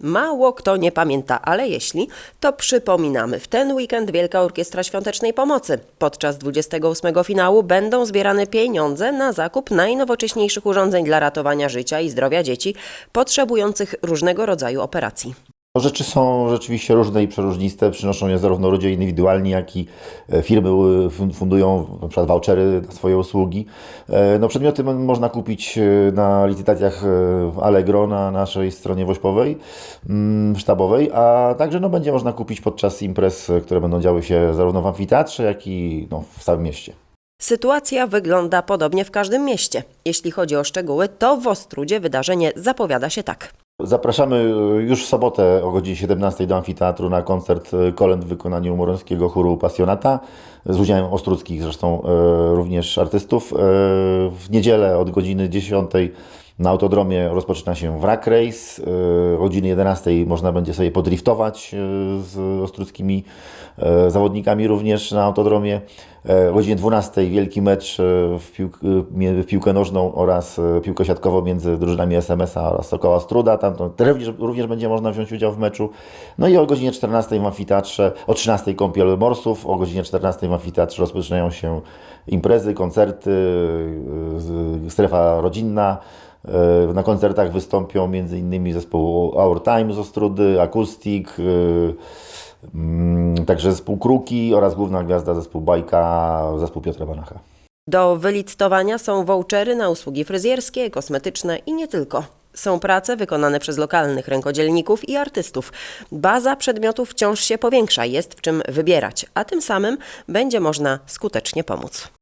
Mało kto nie pamięta, ale jeśli, to przypominamy. W ten weekend Wielka Orkiestra Świątecznej Pomocy. Podczas 28 finału będą zbierane pieniądze na zakup najnowocześniejszych urządzeń dla ratowania życia i zdrowia dzieci potrzebujących różnego rodzaju operacji. Rzeczy są rzeczywiście różne i przeróżniste. Przynoszą je zarówno ludzie indywidualni, jak i e, firmy e, fun- fundują na przykład vouchery na swoje usługi. E, No, przedmioty można kupić na licytacjach w Allegro na naszej stronie wośpowej, mm, sztabowej, a także no, będzie można kupić podczas imprez, które będą działy się zarówno w amfiteatrze, jak i no, w całym mieście. Sytuacja wygląda podobnie w każdym mieście. Jeśli chodzi o szczegóły, to w Ostrudzie wydarzenie zapowiada się tak. Zapraszamy e, już w sobotę o godzinie 17 do amfiteatru na koncert e, kolęd w wykonaniu morońskiego chóru Pasjonata z udziałem ostruckich zresztą e, również artystów. W niedzielę od godziny 10 na autodromie rozpoczyna się wrak race. O godzinie 11 można będzie sobie podriftować z ostruckimi zawodnikami również na autodromie. E, O godzinie 12 wielki mecz e, w, piłk, e, w piłkę nożną oraz piłkę siatkową między drużynami SMS-a oraz Sokoła Struda. Tam również, również będzie można wziąć udział w meczu. No i o godzinie 14 w amfiteatrze, o 13 kąpiel morsów, o godzinie 14 w amfiteatrze rozpoczynają się imprezy, koncerty, strefa rodzinna. Na koncertach wystąpią m.in. zespół Our Time z Ostrudy, Acoustic, także zespół Kruki oraz główna gwiazda zespół Bajka, zespół Piotra Banacha. Do wylicytowania są vouchery na usługi fryzjerskie, kosmetyczne i nie tylko. Są prace wykonane przez lokalnych rękodzielników i artystów. Baza przedmiotów wciąż się powiększa, jest w czym wybierać, a tym samym będzie można skutecznie pomóc.